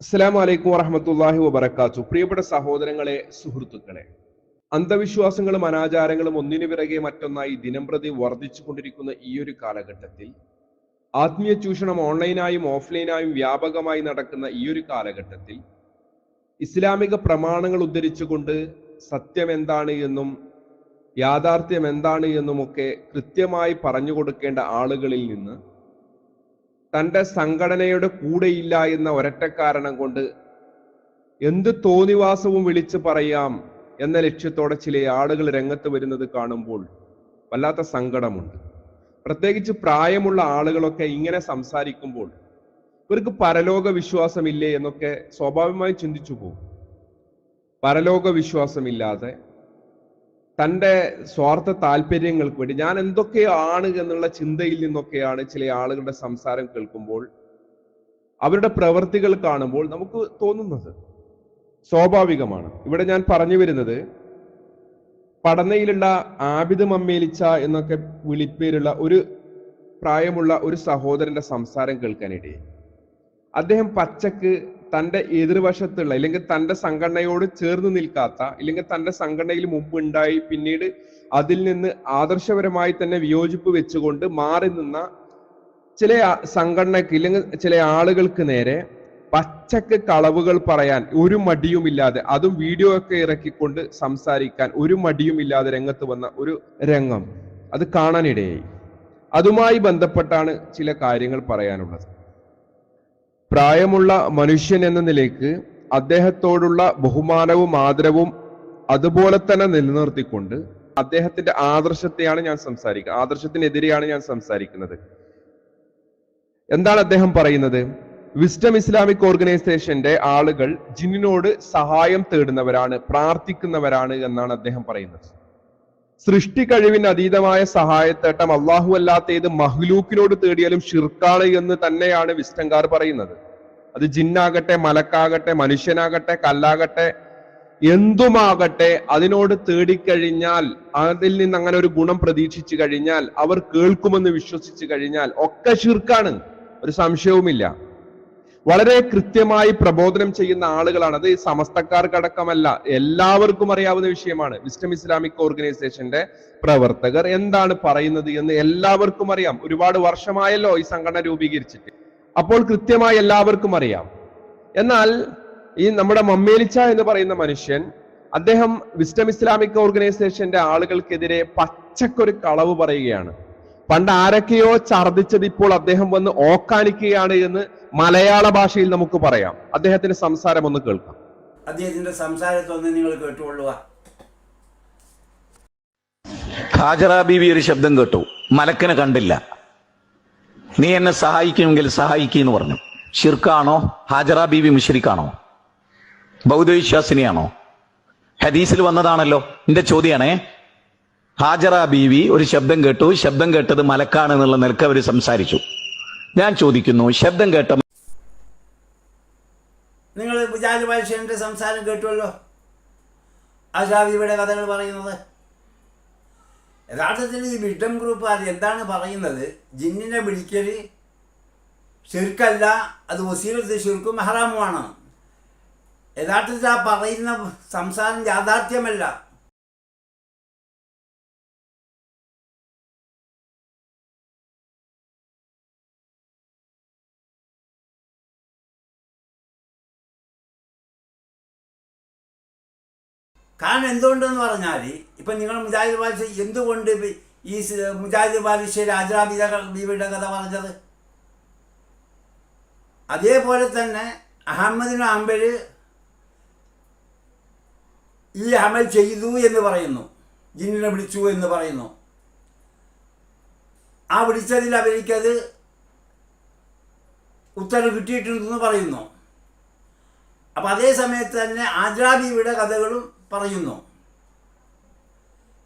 അസ്സലാമു അലൈക്കും വറഹമത്തല്ലാഹി വബർക്കാത്തു പ്രിയപ്പെട്ട സഹോദരങ്ങളെ സുഹൃത്തുക്കളെ അന്ധവിശ്വാസങ്ങളും അനാചാരങ്ങളും ഒന്നിനു പിറകെ മറ്റൊന്നായി ദിനംപ്രതി വർദ്ധിച്ചു കൊണ്ടിരിക്കുന്ന ഈ ഒരു കാലഘട്ടത്തിൽ ആത്മീയ ചൂഷണം ഓൺലൈനായും ഓഫ്ലൈനായും വ്യാപകമായി നടക്കുന്ന ഈ ഒരു കാലഘട്ടത്തിൽ ഇസ്ലാമിക പ്രമാണങ്ങൾ ഉദ്ധരിച്ചുകൊണ്ട് സത്യം എന്താണ് എന്നും യാഥാർത്ഥ്യം എന്താണ് എന്നുമൊക്കെ കൃത്യമായി പറഞ്ഞു കൊടുക്കേണ്ട ആളുകളിൽ നിന്ന് തന്റെ സംഘടനയുടെ കൂടെയില്ല എന്ന ഒരൊറ്റ കാരണം കൊണ്ട് എന്ത് തോന്നിവാസവും വിളിച്ചു പറയാം എന്ന ലക്ഷ്യത്തോടെ ചില ആളുകൾ രംഗത്ത് വരുന്നത് കാണുമ്പോൾ വല്ലാത്ത സങ്കടമുണ്ട്. പ്രത്യേകിച്ച് പ്രായമുള്ള ആളുകളൊക്കെ ഇങ്ങനെ സംസാരിക്കുമ്പോൾ ഇവർക്ക് പരലോക വിശ്വാസമില്ലേ എന്നൊക്കെ സ്വാഭാവികമായി ചിന്തിച്ചു പോകും. പരലോക വിശ്വാസമില്ലാതെ തന്റെ സ്വാർത്ഥ താല്പര്യങ്ങൾക്ക് വേണ്ടി ഞാൻ എന്തൊക്കെയാണ് എന്നുള്ള ചിന്തയിൽ നിന്നൊക്കെയാണ് ചില ആളുകളുടെ സംസാരം കേൾക്കുമ്പോൾ അവരുടെ പ്രവൃത്തികൾ കാണുമ്പോൾ നമുക്ക് തോന്നുന്നത്. സ്വാഭാവികമാണ്. ഇവിടെ ഞാൻ പറഞ്ഞു വരുന്നത് പടനയിലുള്ള ആബിദ് മമ്മേലിച്ച എന്നൊക്കെ വിളിപ്പേരുള്ള ഒരു പ്രായമുള്ള ഒരു സഹോദരന്റെ സംസാരം കേൾക്കാനിടയായി. അദ്ദേഹം പച്ചക്ക് തന്റെ എതിർവശത്തുള്ള അല്ലെങ്കിൽ തന്റെ സംഘടനയോട് ചേർന്ന് നിൽക്കാത്ത അല്ലെങ്കിൽ തന്റെ സംഘടനയിൽ മുമ്പ് ഉണ്ടായി പിന്നീട് അതിൽ നിന്ന് ആദർശപരമായി തന്നെ വിയോജിപ്പ് വെച്ചുകൊണ്ട് മാറി നിന്ന ചില സംഘടനക്ക് ഇല്ലെങ്കിൽ ചില ആളുകൾക്ക് നേരെ പച്ചക്ക് കളവുകൾ പറയാൻ ഒരു മടിയുമില്ലാതെ അതും വീഡിയോ ഒക്കെ ഇറക്കിക്കൊണ്ട് സംസാരിക്കാൻ ഒരു മടിയുമില്ലാതെ രംഗത്ത് വന്ന ഒരു രംഗം. അത് കാണാനിടയായി. അതുമായി ബന്ധപ്പെട്ടാണ് ചില കാര്യങ്ങൾ പറയാനുള്ളത്. പ്രായമുള്ള മനുഷ്യൻ എന്ന നിലയ്ക്ക് അദ്ദേഹത്തോടുള്ള ബഹുമാനവും ആദരവും അതുപോലെ തന്നെ നിലനിർത്തിക്കൊണ്ട് അദ്ദേഹത്തിന്റെ ആദർശത്തെയാണ് ഞാൻ സംസാരിക്കുക ആദർശത്തിനെതിരെയാണ് ഞാൻ സംസാരിക്കുന്നത്. എന്താണ് അദ്ദേഹം പറയുന്നത്? വിസ്ഡം ഇസ്ലാമിക് ഓർഗനൈസേഷന്റെ ആളുകൾ ജിന്നിനോട് സഹായം തേടുന്നവരാണ് പ്രാർത്ഥിക്കുന്നവരാണ് എന്നാണ് അദ്ദേഹം പറയുന്നത്. സൃഷ്ടി കഴിവിന് അതീതമായ സഹായത്തേട്ടം അള്ളാഹു അല്ലാത്ത ഏത് മഹ്ലൂക്കിനോട് തേടിയാലും ഷിർക്കാണ് എന്ന് തന്നെയാണ് വിസ്റ്റങ്കാർ പറയുന്നത്. അത് ജിന്നാകട്ടെ മലക്കാകട്ടെ മനുഷ്യനാകട്ടെ കല്ലാകട്ടെ എന്തുമാകട്ടെ അതിനോട് തേടിക്കഴിഞ്ഞാൽ അതിൽ നിന്ന് അങ്ങനെ ഒരു ഗുണം പ്രതീക്ഷിച്ചു കഴിഞ്ഞാൽ അവർ കേൾക്കുമെന്ന് വിശ്വസിച്ചു കഴിഞ്ഞാൽ ഒക്കെ ഷിർക്കാണ് ഒരു സംശയവുമില്ല. വളരെ കൃത്യമായി പ്രബോധനം ചെയ്യുന്ന ആളുകളാണ്. അത് സമസ്തക്കാർക്കടക്കമല്ല എല്ലാവർക്കും അറിയാവുന്ന വിഷയമാണ്. വിസ്റ്റം ഇസ്ലാമിക് ഓർഗനൈസേഷന്റെ പ്രവർത്തകർ എന്താണ് പറയുന്നത് എന്ന് എല്ലാവർക്കും അറിയാം. ഒരുപാട് വർഷമായല്ലോ ഈ സംഘടന രൂപീകരിച്ചിട്ട്. അപ്പോൾ കൃത്യമായി എല്ലാവർക്കും അറിയാം. എന്നാൽ ഈ നമ്മുടെ മമ്മേലിച്ച എന്ന് പറയുന്ന മനുഷ്യൻ അദ്ദേഹം വിസ്റ്റം ഇസ്ലാമിക് ഓർഗനൈസേഷന്റെ ആളുകൾക്കെതിരെ പച്ചക്കൊരു കളവ് പറയുകയാണ്. പണ്ട് ആരൊക്കെയോ ഛർദിച്ചത് ഇപ്പോൾ അദ്ദേഹം വന്ന് ഓക്കാനിക്കുകയാണ് എന്ന് മലയാള ഭാഷയിൽ നമുക്ക് പറയാം. അദ്ദേഹത്തിന്റെ സംസാരം ഒന്ന് കേൾക്കാം. അദ്ദേഹത്തിന്റെ സംസാരത്തൊന്ന് നിങ്ങൾ കേട്ടുകൊള്ളുക. ഹാജറ ബീവി ഒരു ശബ്ദം കേട്ടു. മലക്കനെ കണ്ടില്ല. നീ എന്നെ സഹായിക്കുമെങ്കിൽ സഹായിക്കുന്നു പറഞ്ഞു. ഷിർക്കാണോ ഹാജറ ബീവി മുഷരിക്കാണോ? ബൗദ്ധവിശ്വാസിനിയാണോ? ഹദീസിൽ വന്നതാണല്ലോ. എന്റെ ചോദ്യമാണേ. ഹാജറ ബീവി ഒരു ശബ്ദം കേട്ടു. ശബ്ദം കേട്ടത് മലക്കാണ് എന്നുള്ള നിലയ്ക്ക് അവർ സംസാരിച്ചു. ഞാൻ ചോദിക്കുന്നു ശബ്ദം കേട്ട നിങ്ങൾ ബാലിഷന്റെ സംസാരം കേട്ടുവല്ലോ? ആശാബിയുടെ കഥകൾ പറയുന്നത്. യഥാർത്ഥത്തിൽ ഈ വിഡം അത് എന്താണ് പറയുന്നത്? ജിന്നിനെ വിളിക്കൽ ശിർക്കല്ല അത് വസീലത്ത് ശിർക്കും ഹറാമുമാണ് യഥാർത്ഥത്തിൽ ആ പറയുന്ന സംസാരം യാഥാർത്ഥ്യമല്ല. കാരണം എന്തുകൊണ്ടെന്ന് പറഞ്ഞാൽ ഇപ്പം നിങ്ങൾ മുജാഹിദ് ബാലിഷ എന്തുകൊണ്ട് ഈ മുജാഹിദ് ബാലിഷ രാജാബിത ബീവിയുടെ കഥ പറഞ്ഞത്? അതേപോലെ തന്നെ അഹമ്മദിന് അമ്പൽ ഈ അമൽ ചെയ്തു എന്ന് പറയുന്നു. ജിന്നിനെ വിളിച്ചു എന്ന് പറയുന്നു. ആ വിളിച്ചതിൽ അവർക്കത് ഉത്തരവ് കിട്ടിയിട്ടുണ്ടെന്ന് പറയുന്നു. അപ്പം അതേ സമയത്ത് തന്നെ ആദ്രാബിയുടെ കഥകളും പറയുന്നു.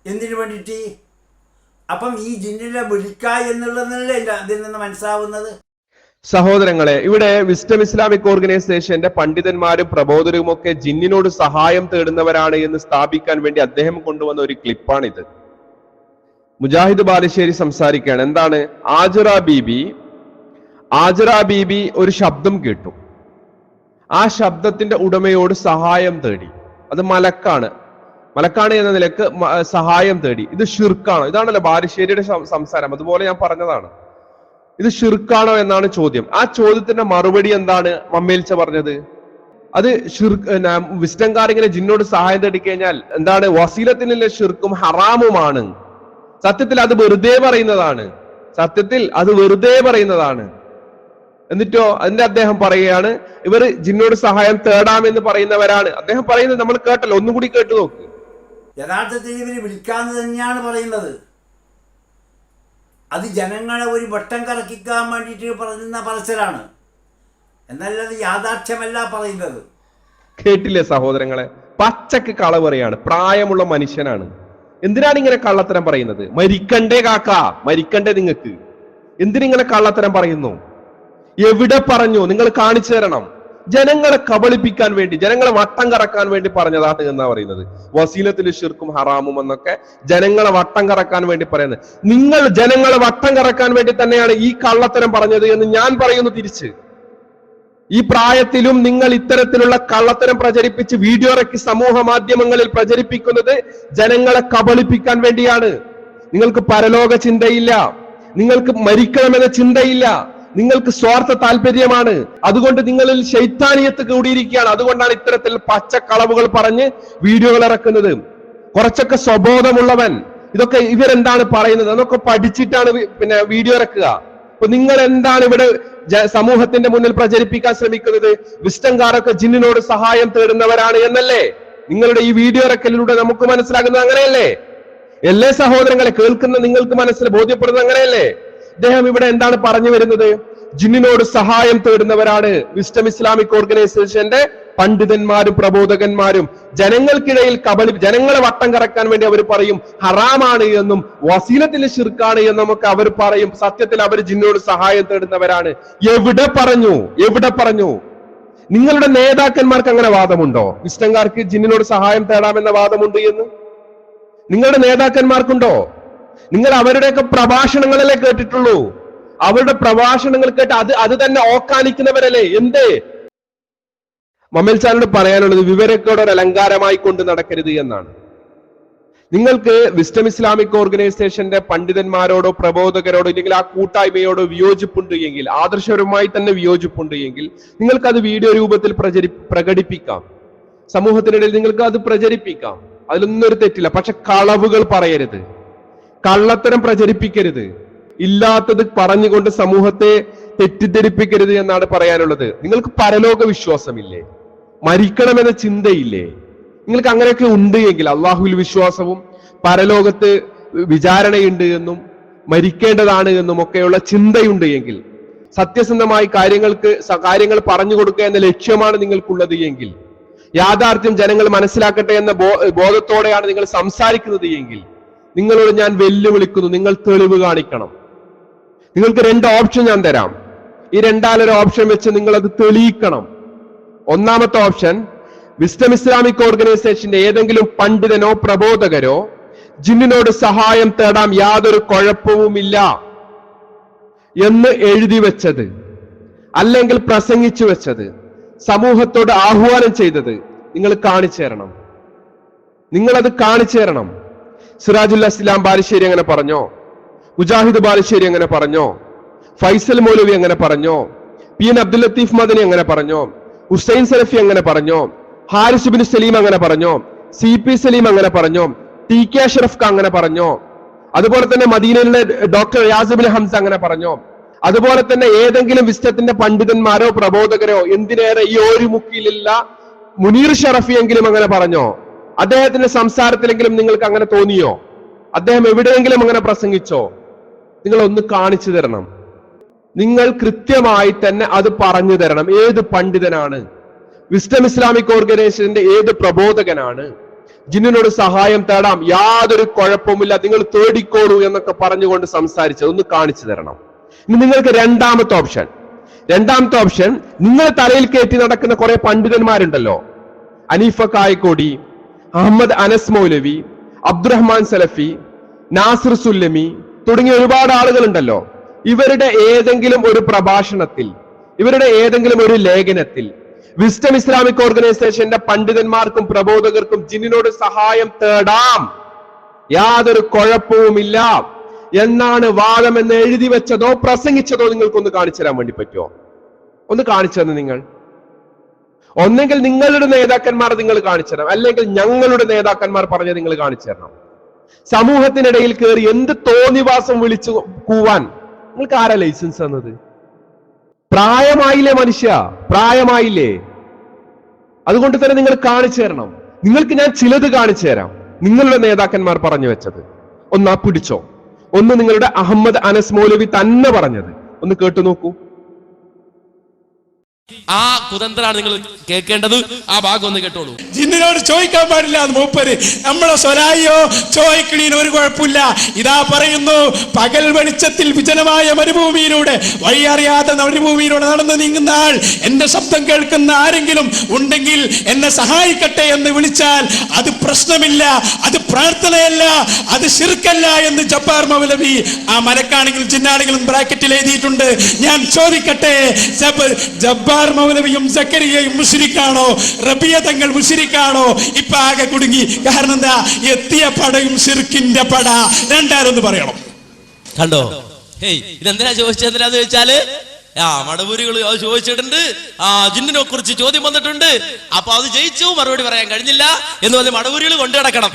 എന്തിനു വേണ്ടിയിട്ട്? അപ്പം ഈ ജിന്നിനെ വിളിക്ക എന്നുള്ളതല്ലേ അതിൽ നിന്ന് മനസ്സിലാവുന്നത് സഹോദരങ്ങളെ ഇവിടെ വിസ്റ്റം ഇസ്ലാമിക് ഓർഗനൈസേഷന്റെ പണ്ഡിതന്മാരും പ്രബോധരും ഒക്കെ ജിന്നിനോട് സഹായം തേടുന്നവരാണ് എന്ന് സ്ഥാപിക്കാൻ വേണ്ടി അദ്ദേഹം കൊണ്ടുവന്ന ഒരു ക്ലിപ്പാണിത്. മുജാഹിദ് ബാലുശ്ശേരി സംസാരിക്കുകയാണ്. എന്താണ്? ആജറ ബീബി ആജറ ബീബി ഒരു ശബ്ദം കേട്ടു. ആ ശബ്ദത്തിന്റെ ഉടമയോട് സഹായം തേടി. അത് മലക്കാണ്. മലക്കാണ് എന്ന നിലയ്ക്ക് സഹായം തേടി. ഇത് ഷിർക്കാണോ? ഇതാണല്ലോ ബാലുശ്ശേരിയുടെ സംസാരം. അതുപോലെ ഞാൻ പറഞ്ഞതാണ്. ഇത് ഷിർക്കാണോ എന്നാണ് ചോദ്യം. ആ ചോദ്യത്തിന്റെ മറുപടി എന്താണ് മമ്മേൽച്ച പറഞ്ഞത്? അത് വിസ്റ്റംകാർ ഇങ്ങനെ ജിന്നോട് സഹായം തേടി കഴിഞ്ഞാൽ എന്താണ്? വസീലത്തിനുള്ള ഷിർക്കും ഹറാമുമാണ്. സത്യത്തിൽ അത് വെറുതെ പറയുന്നതാണ്. സത്യത്തിൽ അത് വെറുതെ പറയുന്നതാണ്. എന്നിട്ടോ അതിന്റെ അദ്ദേഹം പറയുകയാണ് ഇവർ ജിന്നോട് സഹായം തേടാമെന്ന് പറയുന്നവരാണ്. അദ്ദേഹം പറയുന്നത് നമ്മൾ കേട്ടല്ലോ ഒന്നും കൂടി കേട്ടു നോക്ക്. യഥാർത്ഥത്തിൽ ഇവർ വിളിക്കാന്ന് തന്നെയാണ് പറയുന്നത്. അത് ജനങ്ങളെ ഒരു വട്ടം കറക്കിക്കാൻ വേണ്ടിയിട്ട് പറയുന്ന പറച്ചിലാണ് എന്നല്ലത് യാഥാർത്ഥ്യമല്ല പറയുന്നത്. കേട്ടില്ലേ സഹോദരങ്ങളെ? പച്ചക്ക് കളവറിയാണ് പറയാണ് പ്രായമുള്ള മനുഷ്യനാണ്. എന്തിനാണ് ഇങ്ങനെ കള്ളത്തരം പറയുന്നത്? മരിക്കണ്ടേ കാക്ക മരിക്കണ്ടേ നിങ്ങൾക്ക്. എന്തിനിങ്ങനെ കള്ളത്തരം പറയുന്നു? എവിടെ പറഞ്ഞു? നിങ്ങൾ കാണിച്ചു തരണം. ജനങ്ങളെ കബളിപ്പിക്കാൻ വേണ്ടി ജനങ്ങളെ വട്ടം കറക്കാൻ വേണ്ടി പറഞ്ഞതാണ് എന്നാ പറയുന്നത്. വസീലത്തിൽ ഷിർക്കും ഹറാമും എന്നൊക്കെ ജനങ്ങളെ വട്ടം കറക്കാൻ വേണ്ടി പറയുന്നത്. നിങ്ങൾ ജനങ്ങളെ വട്ടം കറക്കാൻ വേണ്ടി തന്നെയാണ് ഈ കള്ളത്തരം പറഞ്ഞത് എന്ന് ഞാൻ പറയുന്നു തിരിച്ച്. ഈ പ്രായത്തിലും നിങ്ങൾ ഇത്തരത്തിലുള്ള കള്ളത്തരം പ്രചരിപ്പിച്ച് വീഡിയോ ഇറക്കി സമൂഹ മാധ്യമങ്ങളിൽ പ്രചരിപ്പിക്കുന്നത് ജനങ്ങളെ കബളിപ്പിക്കാൻ വേണ്ടിയാണ്. നിങ്ങൾക്ക് പരലോക ചിന്തയില്ല. നിങ്ങൾക്ക് മരിക്കണമെന്ന ചിന്തയില്ല. നിങ്ങൾക്ക് സ്വാർത്ഥ താല്പര്യമാണ്. അതുകൊണ്ട് നിങ്ങളിൽ ശൈത്താനിയത്ത് കൂടിയിരിക്കുകയാണ്. അതുകൊണ്ടാണ് ഇത്തരത്തിൽ പച്ചക്കളവുകൾ പറഞ്ഞ് വീഡിയോകൾ ഇറക്കുന്നത്. കുറച്ചൊക്കെ സ്വബോധമുള്ളവൻ. ഇതൊക്കെ ഇവരെന്താണ് പറയുന്നത്? അതൊക്കെ പഠിച്ചിട്ടാണ് പിന്നെ വീഡിയോ ഇറക്കുക. അപ്പൊ നിങ്ങൾ എന്താണ് ഇവിടെ സമൂഹത്തിന്റെ മുന്നിൽ പ്രചരിപ്പിക്കാൻ ശ്രമിക്കുന്നത്? വിസ്റ്റംകാരൊക്കെ ജിന്നിനോട് സഹായം തേടുന്നവരാണ് എന്നല്ലേ? നിങ്ങളുടെ ഈ വീഡിയോ ഇറക്കലിലൂടെ നമുക്ക് മനസ്സിലാകുന്നത് അങ്ങനെയല്ലേ? എല്ലാ സഹോദരങ്ങളെ കേൾക്കുന്ന നിങ്ങൾക്ക് മനസ്സിൽ ബോധ്യപ്പെടുന്നത് അങ്ങനെയല്ലേ? അദ്ദേഹം ഇവിടെ എന്താണ് പറഞ്ഞു വരുന്നത്? ജിന്നിനോട് സഹായം തേടുന്നവരാണ് വിസ്റ്റം ഇസ്ലാമിക് ഓർഗനൈസേഷന്റെ പണ്ഡിതന്മാരും പ്രബോധകന്മാരും. ജനങ്ങൾക്കിടയിൽ കബളി ജനങ്ങളെ വട്ടം കറക്കാൻ വേണ്ടി അവർ പറയും ഹറാമാണ് എന്നും വസീലത്തിൽ ഷിർക്കാണ് എന്നും ഒക്കെ അവർ പറയും. സത്യത്തിൽ അവർ ജിന്നിനോട് സഹായം തേടുന്നവരാണ്. എവിടെ പറഞ്ഞു? എവിടെ പറഞ്ഞു? നിങ്ങളുടെ നേതാക്കന്മാർക്ക് അങ്ങനെ വാദമുണ്ടോ? വിസ്റ്റംകാർക്ക് ജിന്നിനോട് സഹായം തേടാമെന്ന വാദമുണ്ട് എന്ന്? നിങ്ങളുടെ നേതാക്കന്മാർക്കുണ്ടോ? നിങ്ങൾ അവരുടെയൊക്കെ പ്രഭാഷണങ്ങളല്ലേ കേട്ടിട്ടുള്ളൂ. അവരുടെ പ്രഭാഷണങ്ങൾ കേട്ട് അത് അത് തന്നെ ഓക്കാനിക്കുന്നവരല്ലേ? എന്തേ? മമ്മൽ ചാനോട് പറയാനുള്ളത് വിവരക്കേട് ഒരു അലങ്കാരമായി കൊണ്ട് നടക്കരുത് എന്നാണ്. നിങ്ങൾക്ക് വിസ്റ്റം ഇസ്ലാമിക് ഓർഗനൈസേഷന്റെ പണ്ഡിതന്മാരോടോ പ്രബോധകരോടോ ഇല്ലെങ്കിൽ ആ കൂട്ടായ്മയോടോ വിയോജിപ്പുണ്ട് എങ്കിൽ ആദർശപരമായി തന്നെ വിയോജിപ്പുണ്ട് എങ്കിൽ നിങ്ങൾക്ക് അത് വീഡിയോ രൂപത്തിൽ പ്രചരി പ്രകടിപ്പിക്കാം. സമൂഹത്തിനിടയിൽ നിങ്ങൾക്ക് അത് പ്രചരിപ്പിക്കാം. അതിലൊന്നും ഒരു തെറ്റില്ല. പക്ഷെ കളവുകൾ പറയരുത്. കള്ളത്തരം പ്രചരിപ്പിക്കരുത്. ഇല്ലാത്തത് പറഞ്ഞുകൊണ്ട് സമൂഹത്തെ തെറ്റിദ്ധരിപ്പിക്കരുത് എന്നാണ് പറയാനുള്ളത്. നിങ്ങൾക്ക് പരലോക വിശ്വാസമില്ലേ? മരിക്കണമെന്ന ചിന്തയില്ലേ? നിങ്ങൾക്ക് അങ്ങനെയൊക്കെ ഉണ്ട് എങ്കിൽ അള്ളാഹുവിൽ വിശ്വാസവും പരലോകത്ത് വിചാരണയുണ്ട് എന്നും മരിക്കേണ്ടതാണ് എന്നും ഒക്കെയുള്ള ചിന്തയുണ്ട് എങ്കിൽ സത്യസന്ധമായി കാര്യങ്ങൾക്ക് കാര്യങ്ങൾ പറഞ്ഞു കൊടുക്കുക എന്ന ലക്ഷ്യമാണ് നിങ്ങൾക്കുള്ളത് എങ്കിൽ യാഥാർത്ഥ്യം ജനങ്ങൾ മനസ്സിലാക്കട്ടെ എന്ന ബോധത്തോടെയാണ് നിങ്ങൾ സംസാരിക്കുന്നത് എങ്കിൽ നിങ്ങളോട് ഞാൻ വെല്ലുവിളിക്കുന്നു. നിങ്ങൾ തെളിവ് കാണിക്കണം. നിങ്ങൾക്ക് രണ്ട് ഓപ്ഷൻ ഞാൻ തരാം. ഈ രണ്ടാലൊരു ഓപ്ഷൻ വെച്ച് നിങ്ങൾ അത് തെളിയിക്കണം. ഒന്നാമത്തെ ഓപ്ഷൻ വിസ്റ്റം ഇസ്ലാമിക് ഓർഗനൈസേഷന്റെ ഏതെങ്കിലും പണ്ഡിതനോ പ്രബോധകരോ ജിന്നിനോട് സഹായം തേടാം യാതൊരു കുഴപ്പവുമില്ല എന്ന് എഴുതി വെച്ചത് അല്ലെങ്കിൽ പ്രസംഗിച്ചു വെച്ചത് സമൂഹത്തോട് ആഹ്വാനം ചെയ്തത് നിങ്ങൾ കാണിച്ചേരണം നിങ്ങളത് കാണിച്ചു തരണം. സിറാജുൽ ഇസ്ലാം ബാലുശ്ശേരി അങ്ങനെ പറഞ്ഞോ? മുജാഹിദ് ബാലുശ്ശേരി അങ്ങനെ പറഞ്ഞോ? ഫൈസൽ മൗലവി അങ്ങനെ പറഞ്ഞോ? പി എൻ അബ്ദുൽ ലത്തീഫ് മദനി അങ്ങനെ പറഞ്ഞോ? ഹുസൈൻ സലഫി അങ്ങനെ പറഞ്ഞോ? ഹാരിസ് ബിൻ സലീം അങ്ങനെ പറഞ്ഞോ? സി പി സലീം അങ്ങനെ പറഞ്ഞോ? ടി കെ അഷറഫ് അങ്ങനെ പറഞ്ഞോ? അതുപോലെ തന്നെ മദീനയിലെ ഡോക്ടർ യാസുബിൻ ഹംസ അങ്ങനെ പറഞ്ഞോ? അതുപോലെ തന്നെ ഏതെങ്കിലും വിസ്റ്റത്തിന്റെ പണ്ഡിതന്മാരോ പ്രബോധകരോ എന്തിനേറെ ഈ ഒരു മുക്കിലുള്ള മുനീർ ഷറഫിയെങ്കിലും അങ്ങനെ പറഞ്ഞോ? അദ്ദേഹത്തിന്റെ സംസാരത്തിലെങ്കിലും നിങ്ങൾക്ക് അങ്ങനെ തോന്നിയോ? അദ്ദേഹം എവിടെയെങ്കിലും അങ്ങനെ പ്രസംഗിച്ചോ? നിങ്ങൾ ഒന്ന് കാണിച്ചു തരണം. നിങ്ങൾ കൃത്യമായി തന്നെ അത് പറഞ്ഞു തരണം. ഏത് പണ്ഡിതനാണ്? വിസ്ഡം ഇസ്ലാമിക് ഓർഗനൈസേഷന്റെ ഏത് പ്രബോധകനാണ്? ജിന്നിനോട് സഹായം തേടാം. യാതൊരു കുഴപ്പമില്ല നിങ്ങൾ തേടിക്കോളൂ എന്നൊക്കെ പറഞ്ഞുകൊണ്ട് സംസാരിച്ചത് ഒന്ന് കാണിച്ചു തരണം. ഇനി നിങ്ങൾക്ക് രണ്ടാമത്തെ ഓപ്ഷൻ. രണ്ടാമത്തെ ഓപ്ഷൻ നിങ്ങൾ തലയിൽ കയറ്റി നടക്കുന്ന കുറെ പണ്ഡിതന്മാരുണ്ടല്ലോ. അനീഫ കായക്കോടി അഹമ്മദ് അനസ് മൗലവി അബ്ദുറഹ്മാൻ സലഫി നാസിർ സുല്ലമി തുടങ്ങിയ ഒരുപാട് ആളുകളുണ്ടല്ലോ. ഇവരുടെ ഏതെങ്കിലും ഒരു പ്രഭാഷണത്തിൽ ഇവരുടെ ഏതെങ്കിലും ഒരു ലേഖനത്തിൽ വിസ്റ്റം ഇസ്ലാമിക് ഓർഗനൈസേഷന്റെ പണ്ഡിതന്മാർക്കും പ്രബോധകർക്കും ജിന്നിനോട് സഹായം തേടാം. യാതൊരു കുഴപ്പവുമില്ല. എന്നാണ് വാദം എന്ന് എഴുതി വെച്ചതോ പ്രസംഗിച്ചതോ നിങ്ങൾക്കൊന്ന് കാണിച്ചു തരാൻ വേണ്ടി പറ്റുമോ? ഒന്ന് കാണിച്ചു തന്നെ നിങ്ങൾ. ഒന്നെങ്കിൽ നിങ്ങളുടെ നേതാക്കന്മാർ നിങ്ങൾ കാണിച്ചു തരണം അല്ലെങ്കിൽ ഞങ്ങളുടെ നേതാക്കന്മാർ പറഞ്ഞ് നിങ്ങൾ കാണിച്ചു തരണം സമൂഹത്തിനിടയിൽ കയറി എന്ത് തോന്നിവാസം വിളിച്ചു കൂവാൻ? നിങ്ങൾക്ക് ആരാ ലൈസൻസ് തന്നത്? പ്രായമായില്ലേ മനുഷ്യ? പ്രായമായില്ലേ? അതുകൊണ്ട് തന്നെ നിങ്ങൾ കാണിച്ചു തരണം നിങ്ങൾക്ക് ഞാൻ ചിലത് കാണിച്ചു തരാം നിങ്ങളുടെ നേതാക്കന്മാർ പറഞ്ഞു വെച്ചത്. ഒന്ന് ആ പിടിച്ചോ. ഒന്ന് നിങ്ങളുടെ അഹമ്മദ് അനസ് മൗലവി തന്നെ പറഞ്ഞത്. ഒന്ന് കേട്ടു നോക്കൂ. ആ കുതന്ത്രാണ് നിങ്ങൾ കേൾക്കേണ്ടത്. ആ ഭാഗം ഒന്ന് കേട്ടോളൂ. ജിന്നിനോട് ചോദിക്കാൻ പാടില്ല അത് മൂപ്പര്. നമ്മളെ സ്വലായിയോ ചോദിക്കണീന് ഒരു കുഴപ്പമില്ല. ഇതാ പറയുന്നു പകൽ വെളിച്ചത്തിൽ വിജനമായ മരുഭൂമിയിലൂടെ വഴിയറിയാത്ത മരുഭൂമിയിലൂടെ നടന്നു നീങ്ങുന്ന ആൾ എന്റെ ശബ്ദം കേൾക്കുന്ന ആരെങ്കിലും ഉണ്ടെങ്കിൽ എന്നെ സഹായിക്കട്ടെ എന്ന് വിളിച്ചാൽ അത് പ്രശ്നമില്ല അത് പ്രാർത്ഥനയല്ല അത് ശിർക്കല്ല എന്ന് ജപ്പാർ മൗലവി ആ മലക്കാണെങ്കിലും ചിന്നാണെങ്കിലും ബ്രാക്കറ്റിൽ എഴുതിയിട്ടുണ്ട്. ഞാൻ ചോദിക്കട്ടെ ജബ് ജബ്ബാർ മൗലവിയും സക്കരിയയും മുഷിരിക്കാണോ റബിയ തങ്ങൾ മുഷിരിക്കാണോ ഇപ്പൊ ആകെ കുടുങ്ങി. കാരണം എന്താ? എത്തിയ പടയും സിർക്കിന്റെ പട. രണ്ടാരൊന്ന് പറയണം. കണ്ടോ? ഹേയ് ഇതെന്തിനാ ചോദിച്ചത് എന്തിനാന്ന് ചോദിച്ചാൽ ആ മടപൂരികൾ ചോദിച്ചിട്ടുണ്ട്. ആ ജിന്നിനെ കുറിച്ച് ചോദ്യം വന്നിട്ടുണ്ട്. അപ്പൊ അത് ജയിച്ചു മറുപടി പറയാൻ കഴിഞ്ഞില്ല എന്ന് പറഞ്ഞ് മടപൂരികൾ കൊണ്ടു കിടക്കണം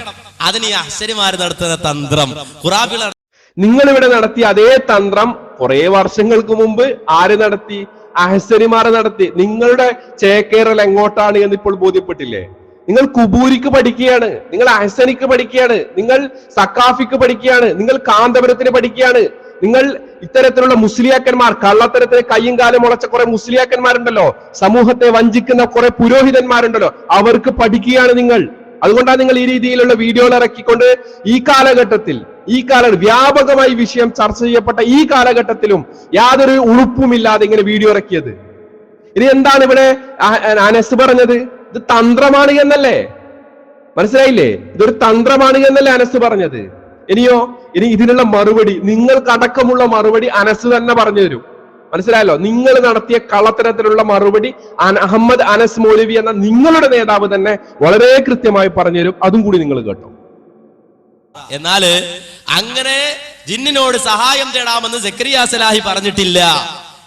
അതിന് ഈ അശ്വരിമാര് നടത്തുന്ന തന്ത്രം ഖുറാബികൾ നിങ്ങൾ ഇവിടെ നടത്തിയ അതേ തന്ത്രം കുറെ വർഷങ്ങൾക്ക് മുമ്പ് ആര് നടത്തി? അഹസരിമാർ നടത്തി. നിങ്ങളുടെ ചേക്കേറൽ എങ്ങോട്ടാണ് എന്ന് ഇപ്പോൾ ബോധ്യപ്പെട്ടില്ലേ? നിങ്ങൾ കുബൂരിക്ക് പഠിക്കുകയാണ്. നിങ്ങൾ അഹസനിക്ക് പഠിക്കുകയാണ്. നിങ്ങൾ സക്കാഫിക്ക് പഠിക്കുകയാണ്. നിങ്ങൾ കാന്തപുരത്തിന് പഠിക്കുകയാണ്. നിങ്ങൾ ഇത്തരത്തിലുള്ള മുസ്ലിയാക്കന്മാർ കള്ളത്തരത്തിന് കയ്യും കാലം മുളച്ച കുറെ മുസ്ലിയാക്കന്മാരുണ്ടല്ലോ. സമൂഹത്തെ വഞ്ചിക്കുന്ന കുറെ പുരോഹിതന്മാരുണ്ടല്ലോ. അവർക്ക് പഠിക്കുകയാണ് നിങ്ങൾ. അതുകൊണ്ടാണ് നിങ്ങൾ ഈ രീതിയിലുള്ള വീഡിയോകൾ ഇറക്കിക്കൊണ്ട് ഈ കാലഘട്ടത്തിൽ ഈ കാല വ്യാപകമായി വിഷയം ചർച്ച ചെയ്യപ്പെട്ട ഈ കാലഘട്ടത്തിലും യാതൊരു ഉളുപ്പുമില്ലാതെ ഇങ്ങനെ വീഡിയോ ഇറക്കിയത്. ഇനി എന്താണ് ഇവിടെ അനസ് പറഞ്ഞത്? ഇത് തന്ത്രമാണ് എന്നല്ലേ? മനസ്സിലായില്ലേ? ഇതൊരു തന്ത്രമാണ് എന്നല്ലേ അനസ് പറഞ്ഞത്? ഇനിയോ ഇനി ഇതിനുള്ള മറുപടി നിങ്ങൾക്കടക്കമുള്ള മറുപടി അനസ് തന്നെ പറഞ്ഞു തരും. മനസ്സിലായല്ലോ? നിങ്ങൾ നടത്തിയ കള്ളത്തരത്തിലുള്ള മറുപടി അഹമ്മദ് അനസ് മൗലവി എന്ന നിങ്ങളുടെ നേതാവ് തന്നെ വളരെ കൃത്യമായി പറഞ്ഞു തരും. അതും കൂടി നിങ്ങൾ കേട്ടോ. എന്നാൽ അങ്ങനെ ജിന്നിനോട് സഹായം തേടാമെന്ന് സക്കരിയ സലാഹി പറഞ്ഞിട്ടില്ല.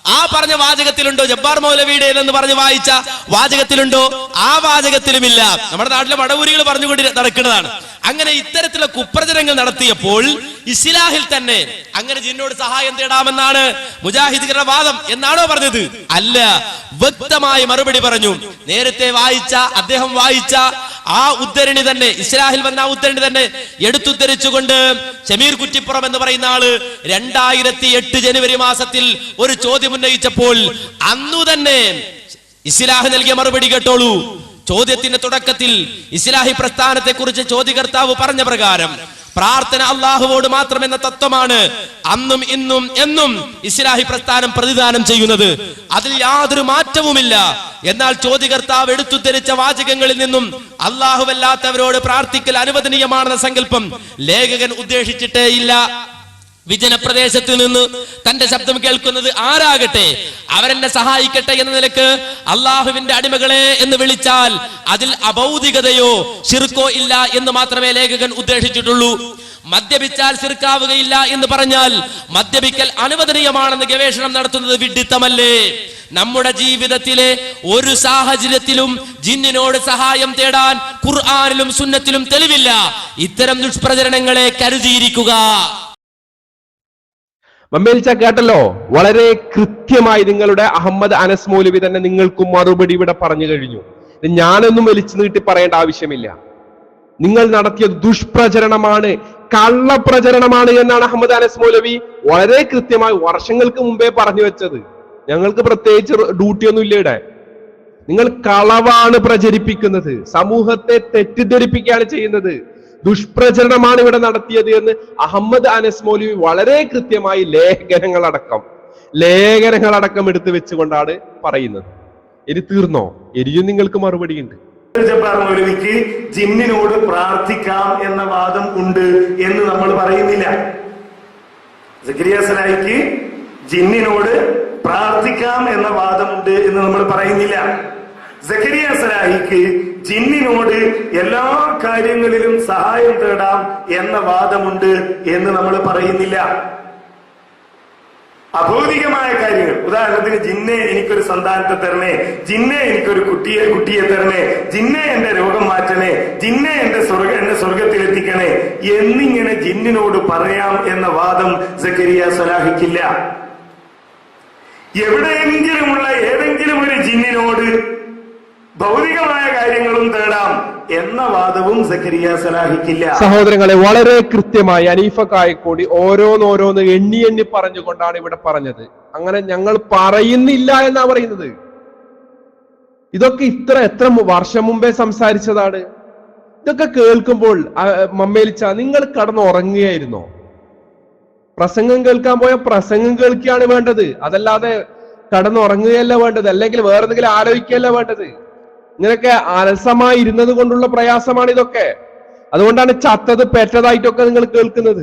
ആ പറഞ്ഞ വാചകത്തിലുണ്ടോ? ജബ്ബാർ മൗലവിയുടെ എന്ന് പറഞ്ഞ് വായിച്ച വാചകത്തിലുണ്ടോ? ആ വാചകത്തിലുമില്ല. നമ്മുടെ നാട്ടിലെ വടവൂരികൾ പറഞ്ഞുകൊണ്ട് നടക്കുന്നതാണ്. അങ്ങനെ ഇത്തരത്തിലെ കുപ്രചനങ്ങൾ നടത്തിയപ്പോൾ ഇസ്ലാഹിൽ തന്നെ അങ്ങനെ ജിന്നോട് സഹായം തേടാമെന്നാണ് മുജാഹിദുകളുടെ വാദം എന്നാണോ പറഞ്ഞത്? അല്ല. വ്യക്തമായി മറുപടി പറഞ്ഞു. നേരത്തെ വായിച്ച അദ്ദേഹം വായിച്ച ആ ഉദ്ധരണി തന്നെ ഇസ്ലാഹിൽ വന്ന ആ ഉദ്ധരണി തന്നെ എടുത്തുദ്ധരിച്ചുകൊണ്ട് ഷമീർ കുറ്റിപ്പുറം എന്ന് പറയുന്ന ആൾ രണ്ടായിരത്തി എട്ട് ജനുവരി മാസത്തിൽ ഒരു ചോദ്യം ഉന്നയിച്ചപ്പോൾ അന്നു തന്നെ ഇസ്ലാഹ് നൽകിയ മറുപടി കേട്ടോളൂ. ചോദ്യത്തിന്റെ തുടക്കത്തിൽ ഇസ്ലാഹി പ്രസ്ഥാനത്തെ കുറിച്ച് ചോദ്യകർത്താവ് പറഞ്ഞ പ്രകാരം പ്രാർത്ഥന അള്ളാഹുവോട് മാത്രം എന്ന തത്വമാണ് അന്നും ഇന്നും എന്നും ഇസ്ലാഹി പ്രസ്ഥാനം പ്രതിദാനം ചെയ്യുന്നത്. അതിൽ യാതൊരു മാറ്റവുമില്ല. എന്നാൽ ചോദ്യകർത്താവ് എടുത്തുദ്ധരിച്ച വാചകങ്ങളിൽ നിന്നും അള്ളാഹുവല്ലാത്തവരോട് പ്രാർത്ഥിക്കൽ അനുവദനീയമാണെന്ന സങ്കല്പം ലേഖകൻ ഉദ്ദേശിച്ചിട്ടേ ഇല്ല വിജനപ്രദേശത്ത് നിന്ന് തന്റെ ശബ്ദം കേൾക്കുന്നത് ആരാകട്ടെ? അവരെന്നെ സഹായിക്കട്ടെ എന്ന നിലയ്ക്ക് അള്ളാഹുവിന്റെ അടിമകളെ എന്ന് വിളിച്ചാൽ അതിൽ അഭൗതികതയോ ശിർക്കോ ഇല്ല എന്ന് മാത്രമേ ലേഖകൻ ഉദ്ദേശിച്ചിട്ടുള്ളൂ. മദ്യപിച്ചാൽ ശിർക്കാവുകയില്ല എന്ന് പറഞ്ഞാൽ മദ്യപിക്കൽ അനുവദനീയമാണെന്ന് ഗവേഷണം നടത്തുന്നത് വിഡിത്തമല്ലേ? നമ്മുടെ ജീവിതത്തിലെ ഒരു സാഹചര്യത്തിലും ജിന്നിനോട് സഹായം തേടാൻ ഖുർആാനിലും സുന്നത്തിലും തെളിവില്ല. ഇത്തരം ദുഷ്പ്രചരണങ്ങളെ കരുതിയിരിക്കുക. മമ്മേൽച്ച കേട്ടല്ലോ വളരെ കൃത്യമായി നിങ്ങളുടെ അഹമ്മദ് അനസ് മൗലവി തന്നെ നിങ്ങൾക്കും മറുപടി ഇവിടെ പറഞ്ഞു കഴിഞ്ഞു. ഞാനൊന്നും വലിച്ചു നീട്ടി പറയേണ്ട ആവശ്യമില്ല. നിങ്ങൾ നടത്തിയ ദുഷ്പ്രചരണമാണ് കള്ളപ്രചരണമാണ് എന്നാണ് അഹമ്മദ് അനസ് മൗലവി വളരെ കൃത്യമായി വർഷങ്ങൾക്ക് മുമ്പേ പറഞ്ഞു വെച്ചത്. ഞങ്ങൾക്ക് പ്രത്യേകിച്ച് ഡ്യൂട്ടിയൊന്നും ഇല്ല ഇവിടെ. നിങ്ങൾ കളവാണ് പ്രചരിപ്പിക്കുന്നത്. സമൂഹത്തെ തെറ്റിദ്ധരിപ്പിക്കുകയാണ് ചെയ്യുന്നത്. ദുഷ്പ്രചരണമാണ് ഇവിടെ നടത്തിയത് എന്ന് അഹമ്മദ് അനസ് മൗലവി വളരെ കൃത്യമായി ലേഖനങ്ങളടക്കം ലേഖനങ്ങളടക്കം എടുത്തു വെച്ചുകൊണ്ടാണ് പറയുന്നത്. ഇനി തീർന്നോ? ഇനിയും നിങ്ങൾക്ക് മറുപടി ഉണ്ട്. മൗലവിക്ക് ജിന്നിനോട് പ്രാർത്ഥിക്കാം എന്ന വാദം ഉണ്ട് എന്ന് നമ്മൾ പറയുന്നില്ല. സലായിക്ക് ജിന്നിനോട് പ്രാർത്ഥിക്കാം എന്ന വാദമുണ്ട് എന്ന് നമ്മൾ പറയുന്നില്ല. സക്കരിയ സലാഹിക്ക് ജിന്നിനോട് എല്ലാ കാര്യങ്ങളിലും സഹായം തേടാം എന്ന വാദമുണ്ട് എന്ന് നമ്മൾ പറയുന്നില്ല. അഭൗതികമായ കാര്യങ്ങൾ. ഉദാഹരണത്തിന് ജിന്നെ എനിക്കൊരു സന്താനത്തെ തരണേ ജിന്നെ എനിക്കൊരു കുട്ടിയെ കുട്ടിയെ തരണേ ജിന്നെ എന്റെ രോഗം മാറ്റണേ ജിന്നെ എന്റെ സ്വർഗ എന്നെ സ്വർഗത്തിലെത്തിക്കണേ എന്നിങ്ങനെ ജിന്നിനോട് പറയാം എന്ന വാദം സക്കരിയ സലാഹിക്കില്ല. എവിടെയെങ്കിലുമുള്ള ഏതെങ്കിലും ഒരു ജിന്നിനോട് ഭൗതികമായ കാര്യങ്ങളും തേടാം എന്ന വാദവും സക്കരിയ സലാഹിക്കില്ല. സഹോദരങ്ങളെ വളരെ കൃത്യമായി അനീഫ കായക്കൂടി ഓരോന്നോരോന്ന് എണ്ണി എണ്ണി പറഞ്ഞുകൊണ്ടാണ് ഇവിടെ പറഞ്ഞത്. അങ്ങനെ ഞങ്ങൾ പറയുന്നില്ല എന്നാ പറയുന്നത്. ഇതൊക്കെ ഇത്ര എത്ര വർഷം മുമ്പേ സംസാരിച്ചതാണ്. ഇതൊക്കെ കേൾക്കുമ്പോൾ മമ്മേലിച്ച നിങ്ങൾ കടന്ന് ഉറങ്ങുകയായിരുന്നോ പ്രസംഗം കേൾക്കാൻ പോയ പ്രസംഗം കേൾക്കുകയാണ് വേണ്ടത്. അതല്ലാതെ കടന്നുറങ്ങുകയല്ല വേണ്ടത്. അല്ലെങ്കിൽ വേറെ എന്തെങ്കിലും ആലോചിക്കുകയല്ല വേണ്ടത്. ഇങ്ങനെയൊക്കെ അലസമായി ഇരുന്നത് കൊണ്ടുള്ള പ്രയാസമാണ് ഇതൊക്കെ. അതുകൊണ്ടാണ് ചത്തത് പെറ്റതായിട്ടൊക്കെ നിങ്ങൾ കേൾക്കുന്നത്.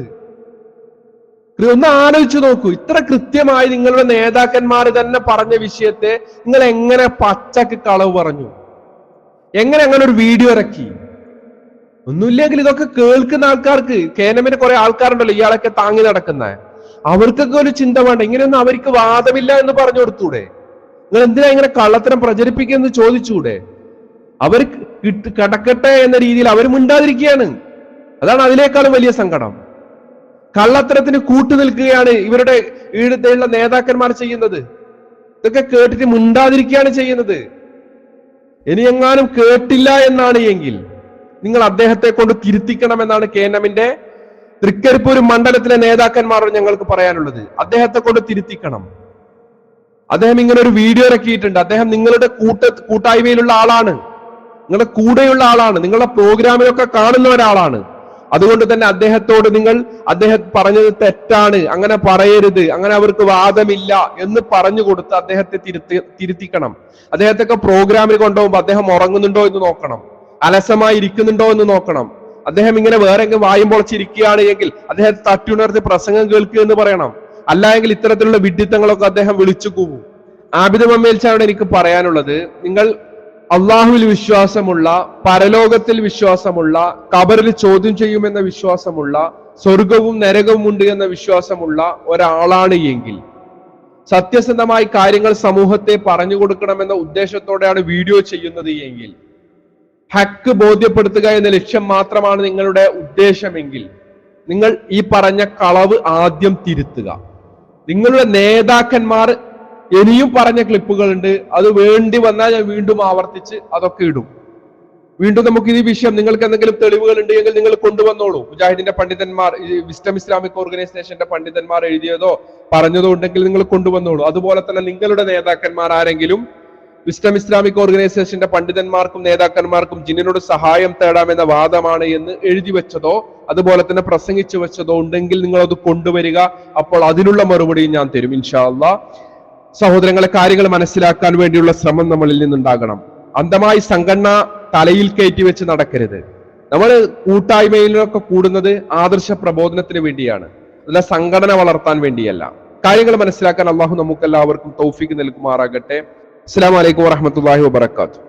ഒന്ന് ആലോചിച്ചു നോക്കൂ. ഇത്ര കൃത്യമായി നിങ്ങളുടെ നേതാക്കന്മാർ തന്നെ പറഞ്ഞ വിഷയത്തെ നിങ്ങൾ എങ്ങനെ പച്ചക്ക് കളവ് പറഞ്ഞു? എങ്ങനെ അങ്ങനെ ഒരു വീഡിയോ ഇറക്കി? ഒന്നുമില്ലെങ്കിൽ ഇതൊക്കെ കേൾക്കുന്ന ആൾക്കാർക്ക് കേനമിന് കുറെ ആൾക്കാരുണ്ടല്ലോ ഇയാളൊക്കെ താങ്ങി നടക്കുന്ന. അവർക്കൊക്കെ ഒരു ചിന്ത വേണ്ട. ഇങ്ങനെയൊന്നും അവർക്ക് വാദമില്ല എന്ന് പറഞ്ഞു കൊടുത്തൂടെ? നിങ്ങൾ എന്തിനാ ഇങ്ങനെ കള്ളത്തരം പ്രചരിപ്പിക്കുന്നു ചോദിച്ചൂടെ? അവർ കിട്ട് കടക്കട്ടെ എന്ന രീതിയിൽ അവർ മിണ്ടാതിരിക്കുകയാണ്. അതാണ് അതിനേക്കാളും വലിയ സങ്കടം. കള്ളത്തരത്തിന് കൂട്ടു നിൽക്കുകയാണ് ഇവരുടെ ഈടുത്തുള്ള നേതാക്കന്മാർ ചെയ്യുന്നത്. ഇതൊക്കെ കേട്ടിട്ട് മിണ്ടാതിരിക്കുകയാണ് ചെയ്യുന്നത്. ഇനി എങ്ങാനും കേട്ടില്ല എന്നാണ് എങ്കിൽ നിങ്ങൾ അദ്ദേഹത്തെ കൊണ്ട് തിരുത്തിക്കണമെന്നാണ് കെ എൻ എമ്മിന്റെ തൃക്കരിപ്പൂർ മണ്ഡലത്തിലെ നേതാക്കന്മാരോട് ഞങ്ങൾക്ക് പറയാനുള്ളത്. അദ്ദേഹത്തെ കൊണ്ട് തിരുത്തിക്കണം. അദ്ദേഹം ഇങ്ങനെ ഒരു വീഡിയോ ഇറക്കിയിട്ടുണ്ട്. അദ്ദേഹം നിങ്ങളുടെ കൂട്ട കൂട്ടായ്മയിലുള്ള ആളാണ്. നിങ്ങളുടെ കൂടെയുള്ള ആളാണ്. നിങ്ങളുടെ പ്രോഗ്രാമിലൊക്കെ കാണുന്ന ഒരാളാണ്. അതുകൊണ്ട് തന്നെ അദ്ദേഹത്തോട് നിങ്ങൾ അദ്ദേഹം പറഞ്ഞത് തെറ്റാണ്. അങ്ങനെ പറയരുത്. അങ്ങനെ അവർക്ക് വാദമില്ല എന്ന് പറഞ്ഞു കൊടുത്ത് അദ്ദേഹത്തെ തിരുത്തി തിരുത്തിക്കണം. അദ്ദേഹത്തൊക്കെ പ്രോഗ്രാമിൽ കൊണ്ടുപോകുമ്പോൾ അദ്ദേഹം ഉറങ്ങുന്നുണ്ടോ എന്ന് നോക്കണം. അലസമായി ഇരിക്കുന്നുണ്ടോ എന്ന് നോക്കണം. അദ്ദേഹം ഇങ്ങനെ വേറെ വായും പൊളച്ചിരിക്കുകയാണ് എങ്കിൽ അദ്ദേഹത്തെ തട്ടിയുണർത്തി പ്രസംഗം കേൾക്കുക എന്ന് പറയണം. അല്ല എങ്കിൽ ഇത്തരത്തിലുള്ള വിഡിത്തങ്ങളൊക്കെ അദ്ദേഹം വിളിച്ചു കൂവും. ആബിദ് മമ്മേൽച്ചാണ് എനിക്ക് പറയാനുള്ളത് നിങ്ങൾ അള്ളാഹുവിൽ വിശ്വാസമുള്ള പരലോകത്തിൽ വിശ്വാസമുള്ള കബറിൽ ചോദ്യം ചെയ്യുമെന്ന വിശ്വാസമുള്ള സ്വർഗവും നരകവും ഉണ്ട് എന്ന വിശ്വാസമുള്ള ഒരാളാണ് എങ്കിൽ സത്യസന്ധമായി കാര്യങ്ങൾ സമൂഹത്തെ പറഞ്ഞു കൊടുക്കണമെന്ന ഉദ്ദേശത്തോടെയാണ് വീഡിയോ ചെയ്യുന്നത് എങ്കിൽ ഹക്ക് ബോധ്യപ്പെടുത്തുക എന്ന ലക്ഷ്യം മാത്രമാണ് നിങ്ങളുടെ ഉദ്ദേശമെങ്കിൽ നിങ്ങൾ ഈ പറഞ്ഞ കളവ് ആദ്യം തിരുത്തുക. നിങ്ങളുടെ നേതാക്കന്മാർ ഇനിയും പറഞ്ഞ ക്ലിപ്പുകളുണ്ട്. അത് വേണ്ടി വന്നാൽ ഞാൻ വീണ്ടും ആവർത്തിച്ച് അതൊക്കെ ഇടും. വീണ്ടും നമുക്ക് ഈ വിഷയം നിങ്ങൾക്ക് എന്തെങ്കിലും തെളിവുകൾ ഉണ്ട് എങ്കിൽ നിങ്ങൾ കൊണ്ടുവന്നോളൂ. മുജാഹിദിന്റെ പണ്ഡിതന്മാർ വിസ്റ്റം ഇസ്ലാമിക് ഓർഗനൈസേഷന്റെ പണ്ഡിതന്മാർ എഴുതിയതോ പറഞ്ഞതോ ഉണ്ടെങ്കിൽ നിങ്ങൾ കൊണ്ടുവന്നോളൂ. അതുപോലെ തന്നെ നിങ്ങളുടെ നേതാക്കന്മാർ ആരെങ്കിലും വിസ്റ്റം ഇസ്ലാമിക് ഓർഗനൈസേഷന്റെ പണ്ഡിതന്മാർക്കും നേതാക്കന്മാർക്കും ജിന്നിനോട് സഹായം തേടാമെന്ന വാദമാണ് എന്ന് എഴുതി വെച്ചതോ അതുപോലെ തന്നെ പ്രസംഗിച്ചു വെച്ചതോ ഉണ്ടെങ്കിൽ നിങ്ങൾ അത് കൊണ്ടുവരിക. അപ്പോൾ അതിനുള്ള മറുപടിയും ഞാൻ തരും ഇൻഷാ സഹോദരങ്ങളെ കാര്യങ്ങൾ മനസ്സിലാക്കാൻ വേണ്ടിയുള്ള ശ്രമം നമ്മളിൽ നിന്നുണ്ടാകണം. അന്ധമായി സംഘടന തലയിൽ കയറ്റി വെച്ച് നടക്കരുത്. നമ്മൾ കൂട്ടായ്മയിലൊക്കെ കൂടുന്നത് ആദർശ പ്രബോധനത്തിന് വേണ്ടിയാണ്. അല്ല സംഘടന വളർത്താൻ വേണ്ടിയല്ല. കാര്യങ്ങൾ മനസ്സിലാക്കാൻ അള്ളാഹു നമുക്കെല്ലാവർക്കും തൗഫീക്ക് നൽകുമാറാകട്ടെ. അസ്സാം വലൈക്കും വാഹമത്തല്ലാഹി വാബർക്കാത്തു